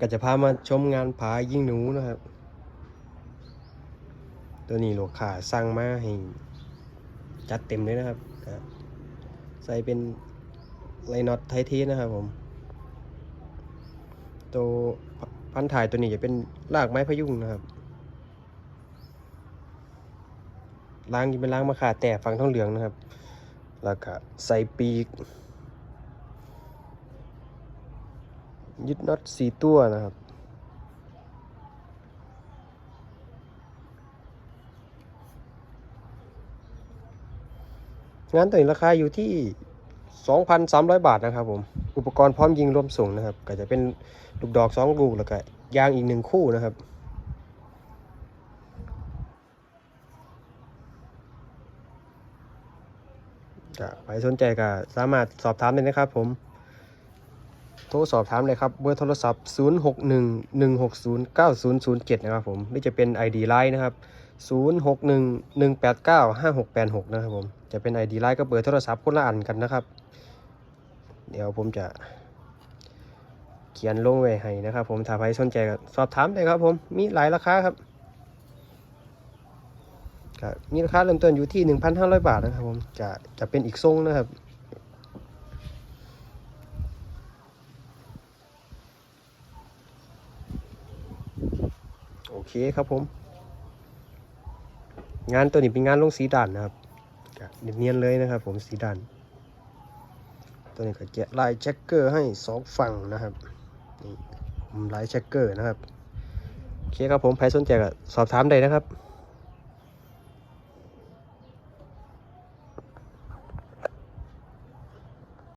ก็จะพามาชมงานผายิงหนูนะครับ ตัวนี้ลูกค้าสั่งมาให้จัดเต็มเลยนะครับ ใส่เป็นไลน็อตไทเทสนะครับผม ตัวพันถ่ายตัวนี้จะเป็นรากไม้พยุงนะครับล้างจะเป็นล้างมะขาแต่ฟังทองเหลืองนะครับ แล้วก็ใส่ปีก ยึดน็อตสี่ตัวนะครับ งานตัวนี้ราคาอยู่ที่ 2,300 บาทนะครับผม อุปกรณ์พร้อมยิงรวมส่งนะครับ ก็จะเป็นลูกดอก 2 ลูกแล้วก็ยางอีกหนึ่งคู่นะครับใครสนใจก็สามารถสอบถามได้นะครับผม โทรสอบถามเลยครับ เบอร์โทรศัพท์ 0611609007 นะครับผมหรือจะเป็น ID Line นะครับ 0611895686 นะครับผม จะเป็น ID Line กับเบอร์โทรศัพท์คนละอันกันนะครับ เดี๋ยวผมจะเขียนลงไว้ให้นะครับ ผมถ้าใครสนใจก็สอบถามได้ครับผม มีหลายราคาครับมีราคาเริ่มต้นอยู่ที่ 1,500 บาทนะครับผม จะจะเป็นอีกทรงนะครับ โอเคครับผม งานตัวนี้เป็นงานลงสีด่านนะครับเนียนๆเลยนะครับ ผมสีด่าน ตัวนี้ก็แกะลายแจ็คเกอร์ให้สองฝั่งนะครับนี่ลายแจ็คเกอร์นะครับโอเคครับผมใครสนใจก็สอบถามได้นะครับ